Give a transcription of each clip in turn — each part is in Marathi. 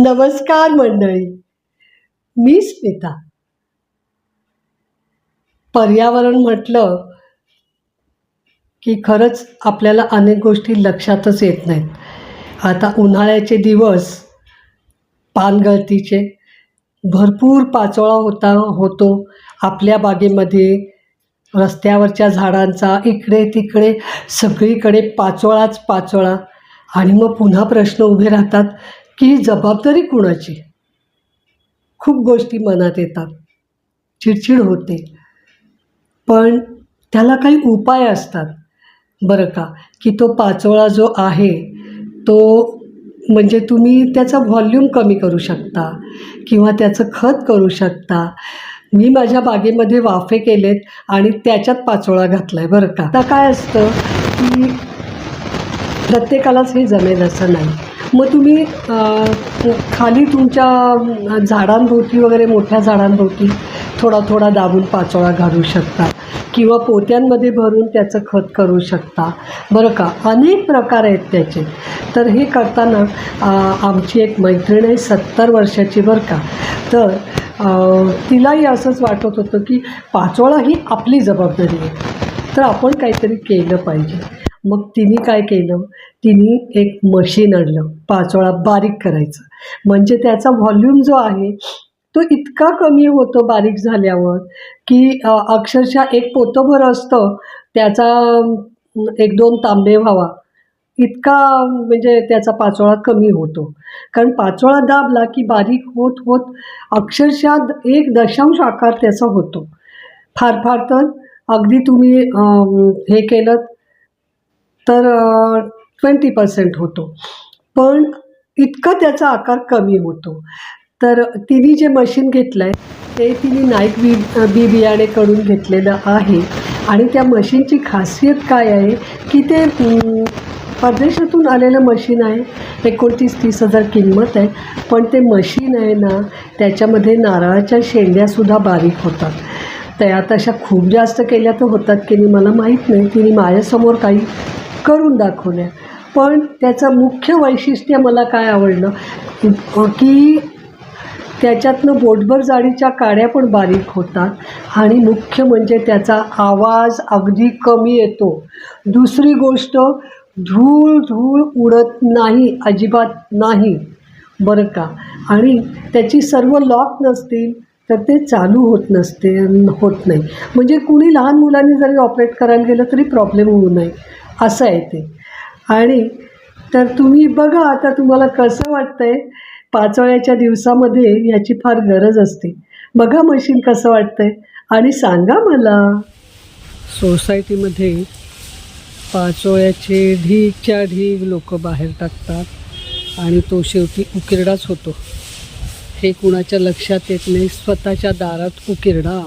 नमस्कार मंडळी. मी स्मिता. पर्यावरण म्हटलं की खरंच आपल्याला अनेक गोष्टी लक्षातच येत नाहीत. आता उन्हाळ्याचे दिवस पानगळतीचे भरपूर पाचोळा होता होतो. आपल्या बागेमध्ये रस्त्यावरच्या झाडांचा इकडे तिकडे सगळीकडे पाचोळाच पाचोळा. आणि मग पुन्हा प्रश्न उभे राहतात की जबाबदारी कुणाची? खूप गोष्टी मनात येतात. चिडचिड होते. पण त्याला काही उपाय असतात. बरं का? की तो पाचोळा जो आहे तो म्हणजे तुम्ही त्याचा व्हॉल्यूम कमी करू शकता किंवा त्याचं खत करू शकता. मी माझ्या बागेमध्ये वाफे केलेत आणि त्याच्यात पाचोळा घातला आहे बरं का? आता काय असतं की प्रत्येकालाच हे जमेल असं नाही. मग तुम्ही खाली तुमच्या झाडांभोवती वगैरे मोठ्या झाडांभोवती थोडा थोडा दाबून पाचोळा घालू शकता किंवा पोत्यांमध्ये भरून त्याचं खत करू शकता. बरं का? अनेक प्रकार आहेत त्याचे. तर हे करताना आमची एक मैत्रीण आहे सत्तर वर्षाची बरं का? तर तिलाही असंच वाटत होतं की पाचोळा ही आपली जबाबदारी आहे. तर आपण काहीतरी केलं पाहिजे. मग तिने काय केलं? तिने एक मशीन आणलं. पाचोळा बारीक करायचं. म्हणजे त्याचा व्हॉल्यूम जो आहे तो इतका कमी होतो बारीक झाल्यावर की अक्षरशः एक पोतंभर असतं. त्याचा एक दोन तांबे व्हावा. इतका म्हणजे त्याचा पाचोळा कमी होतो. कारण पाचोळा दाबला की बारीक होत होत अक्षरशः द- एक दशांश आकार त्याचा होतो. फार फार तर अगदी तुम्ही हे केलं तर ट्वेंटी पर्सेंट होतो. पण इतका त्याचा आकार कमी होतो. तर तिने जे मशीन घेतलं आहे ते तिने नाईक बी बी बियाणेकडून घेतलेलं आहे. आणि त्या मशीनची खासियत काय आहे की ते परदेशातून आलेलं मशीन आहे. एकोणतीस तीस हजार किंमत आहे. पण ते मशीन आहे ना त्याच्यामध्ये नारळाच्या शेंड्यासुद्धा बारीक होतात. त्या तशा खूप जास्त केल्या तर होतात की नाही मला माहीत नाही. तिने माझ्यासमोर काही करून दाखवल्या पण त्याचं मुख्य वैशिष्ट्य मला काय आवडलं? की त्याच्यातनं बोटभर जाडीच्या काड्या पण बारीक होतात आणि मुख्य म्हणजे त्याचा आवाज अगदी कमी येतो. दुसरी गोष्ट धूळ धूळ उडत नाही अजिबात नाही बरं का? आणि त्याची सर्व लॉक नसतील तर ते चालू होत नसते होत नाही. म्हणजे कुणी लहान मुलांनी जरी ऑपरेट करायला गेलं तरी प्रॉब्लेम होऊ नये. असं आहे ते. आणि तर तुम्ही बघा आता तुम्हाला कसं वाटतं आहे पाचोळ्याच्या दिवसामध्ये याची फार गरज असते. बघा मशीन कसं वाटतं आहे आणि सांगा मला. सोसायटीमध्ये पाचोळ्याचे ढीगच्या ढीग लोक बाहेर टाकतात आणि तो शेवटी उकिरडाच होतो. हे कुणाच्या लक्षात येत नाही स्वतःच्या दारात उकिरडा.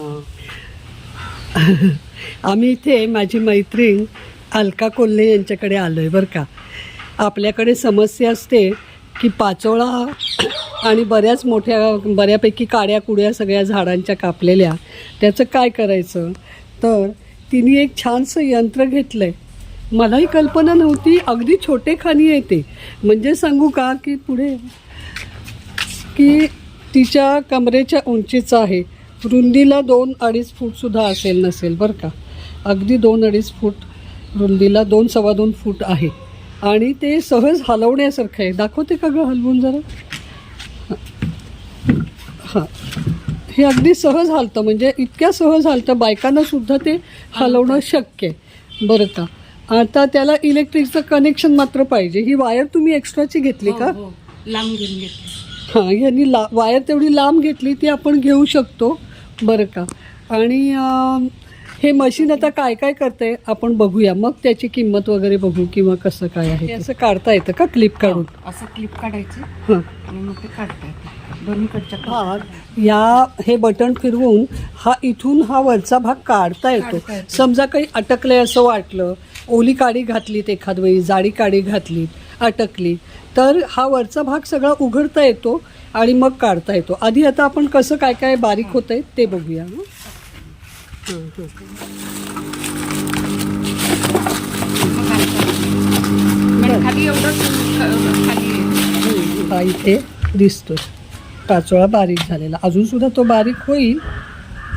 आम्ही इथे माझी मैत्रीण अलका कोल्हे यांच्याकडे आलो आहे बरं का. आपल्याकडे समस्या असते की पाचोळा आणि बऱ्याच मोठ्या बऱ्यापैकी काड्या कुड्या सगळ्या झाडांच्या कापलेल्या. त्याचं काय करायचं? तर तिने एक छानसं यंत्र घेतलं आहे मलाही कल्पना नव्हती अगदी छोटे खाणी येते म्हणजे सांगू का की पुढे की तिच्या कमरेच्या उंचीचं आहे. रुंदीला दोन अडीच फूटसुद्धा असेल नसेल बरं का. अगदी दोन अडीच फूट रुंदीला दोन सव्वा दोन फूट आहे. आणि ते सहज हलवण्यासारखं आहे. दाखवते का गं हलवून जरा? हां. हे अगदी सहज हलतं. म्हणजे इतक्या सहज हलतं. बायकांना सुद्धा ते हलवणं शक्य आहे. बरं का? आता त्याला इलेक्ट्रिकचं कनेक्शन मात्र पाहिजे. ही वायर तुम्ही एक्स्ट्राची घेतली का? हो, हो. लांब घेऊन घेतली. हां यांनी ला वायर तेवढी लांब घेतली ती आपण घेऊ शकतो. बरं का? आणि हे मशीन आता काय काय करते आपण बघूया. मग त्याची किंमत वगैरे बघू किंवा कसं काय आहे ते. असं काढता येतं का? क्लिप काढून? असं क्लिप काढायची हां. आणि मग ते काढता येते. दोन्हीकडच्या हा. या हे बटन फिरवून हा इथून हा वरचा भाग काढता येतो. काढता येतो. समजा काही अटकलंय असं वाटलं ओली काडी घातलीत एखाद वेळी जाडी काडी घातली अटकली तर हा वरचा भाग सगळा उघडता येतो आणि मग काढता येतो. आधी आता आपण कसं काय काय बारीक होतंय ते बघूया. हं? खाली एवढं खाली आहे. हं, इथे दिसतोय पाचोळा बारीक झालेला अजून सुद्धा तो बारीक होईल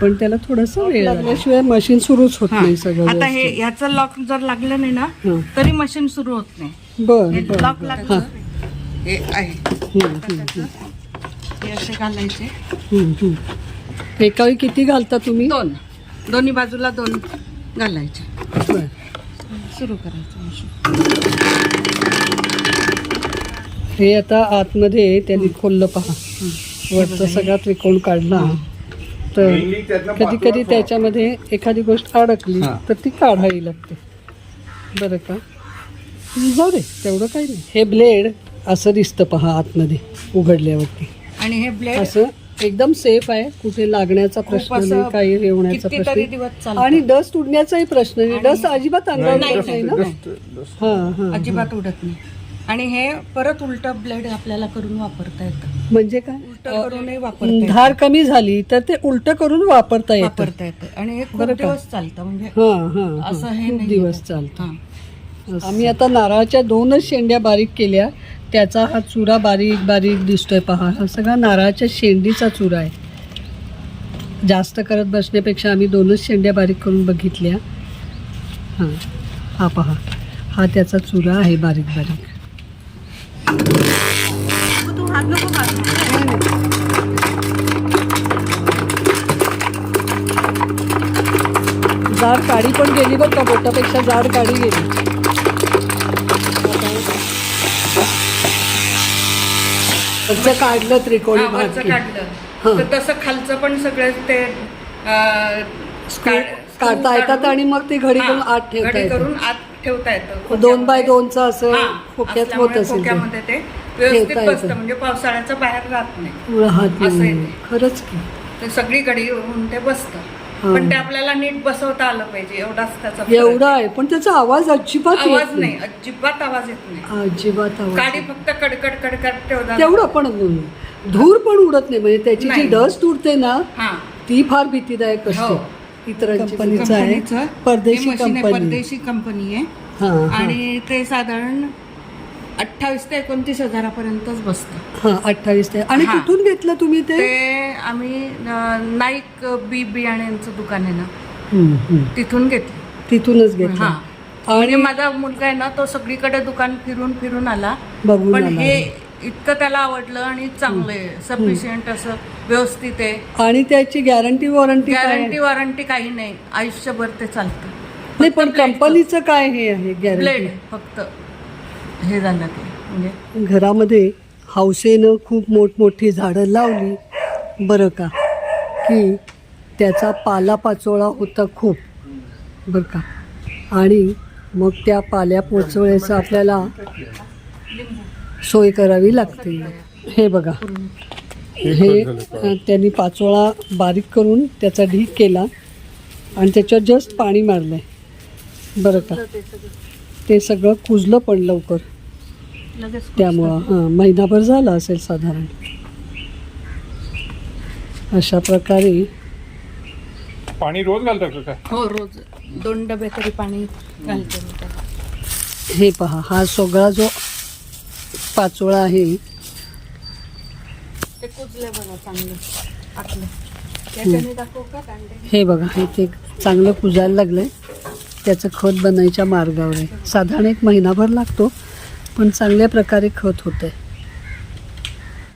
पण त्याला थोडंसं वेळ लागल्याशिवाय मशीन सुरूच होत. नाही सगळं आता हे व्यवस्थित. याचं लॉक जर लागलं नाही ना. तरी मशीन सुरू होत नाही बर लॉक. लागलं हे आहे हे असे घालायचे. एका वेळी किती घालता तुम्ही दोन दोन्ही बाजूला दोन घालायचे. बर. सुरू करायचं हे आता आतमध्ये त्यांनी खोललं पहा. वरचा सगळा त्रिकोण काढला. तर कधी कधी त्याच्यामध्ये एखादी गोष्ट अडकली तर ती काढावी लागते. बरं का? जाऊ दे तेवढं काही नाही. हे ब्लेड असं दिसतं पहा आतमध्ये उघडल्यावरती. आणि हे ब्लेड असं एकदम सेफ आहे कुठे लागण्याचा प्रश्न असं नाही काही रेवण्याचा कितीतरी प्रश्न दिवस नाही. चालतं. आणि डस्ट उडण्याचाही प्रश्न नाही डस्ट अजिबात अंगावर नाही, येत नाही ना. हा हा अजिबात उडत नाही आणि हे परत उलट ब्लेड आपल्याला करून वापरता येतं म्हणजे काय उलट करूनही वापरता येतं धार कमी झाली तर ते उलट करून वापरता येतं वापरता येतं आणि हे खूप बरं का? दिवस चालतं म्हणजे हा हा असं हा. हे नाही दिवस. चालतं हा. आम्ही आता नारळाच्या दोनच शेंड्या बारीक केल्या त्याचा हा चुरा बारीक बारीक दिसतोय पहा. हा सगळा नारळाच्या शेंडीचा चुरा आहे. जास्त करत बसण्यापेक्षा आम्ही दोनच शेंड्या बारीक करून बघितल्या. हां हा पहा. हा त्याचा चुरा आहे बारीक बारीक. जाड काडी पण गेली बरं का? बोटापेक्षा जाड काडी गेली. वरचं काढलं त्रिकोणी भाग वरचं की. काढलं. तर तसं खालचं पण सगळं ते अं, काढ- काढता येतात काढून- आणि मग ती घडी हा, करून आत ठेवता घडी करून आत ठेवता येतं दोन बाय दोनचं असं हा, खोक्यात होत असल्यामुळे असेल ते. खोक्यामध्ये ते व्यवस्थित ठेवता येतं. बसतं म्हणजे पावसाळ्याचं बाहेर राहत नाही पुढं हात असं नाही. ते. खरंच की ते सगळी घडी होऊन ते बसतं. पण ते आपल्याला नीट बसवता आलं पाहिजे एवढाच त्याचा एवढा आहे पण त्याचा आवाज अजिबात आवाज नाही अजिबात आवाज येत नाही. अजिबात आवाज गाडी फक्त कडकड कडकड ठेवता तेवढं पण धूर पण उडत नाही म्हणजे त्याची जी. डस्ट उडते ना हा. ती फार भीतीदायक हो. असते इतरांची कंपनीचं कंपनीचं आहे. हे परदेशी कंपनी. परदेशी कंपनी आहे. हा हा. आणि ते साधारण अठ्ठावीस ते एकोणतीस हजारापर्यंतच बसतं. हा अठ्ठावीस ते. आणि हा. कुठून घेतलं तुम्ही ते? ते आम्ही अं, नाईक बी बियाण्यांचं दुकान आहे ना. तिथून घेतलं. तिथूनच घेतलं. हा. म्हणजे आणि माझा मुलगा आहे ना तो सगळीकडे दुकान फिरून फिरून आला. बघून पण आला. हे इतकं त्याला आवडलं आणि चांगलं आहे. सफिशियंट असं व्यवस्थित आहे. आणि त्याची गॅरंटी वॉरंटी काय आहे? गॅरंटी वॉरंटी काही नाही. आयुष्यभर ते चालतं. नाही पण कंपनीचं काय हे आहे ब्लेड फक्त. हे झालं ते. म्हणजे घरामध्ये हौसेनं खूप मोठमोठी झाडं लावली. बरं का? की त्याचा पालापाचोळा होता खूप. बरं का? आणि मग त्या पाल्या पोचवण्याचं आपल्याला सोय करावी लागते. हे बघा. हे अ, त्यांनी पाचोळा बारीक करून त्याचा ढीक केला आणि त्याच्यावर जस्ट पाणी मारलं आहे बरं का? ते सगळं कुजलं पण लवकर. त्यामुळं हां महिनाभर झाला असेल साधारण. अशा प्रकारे पाणी रोज घालतात का काय? हो रोज. दोन डबे तरी पाणी घालते मी त्याला. हे पहा हा सगळा जो पाचोळा आहे ते कुजले बघा चांगलं आतलं. त्याच्याने दाखवू का दांडे हे बघा हे ते चांगलं कुजायला लागलं आहे त्याचं खत बनायच्या मार्गावर आहे. साधारण एक महिनाभर लागतो पण चांगल्या प्रकारे खत होतं आहे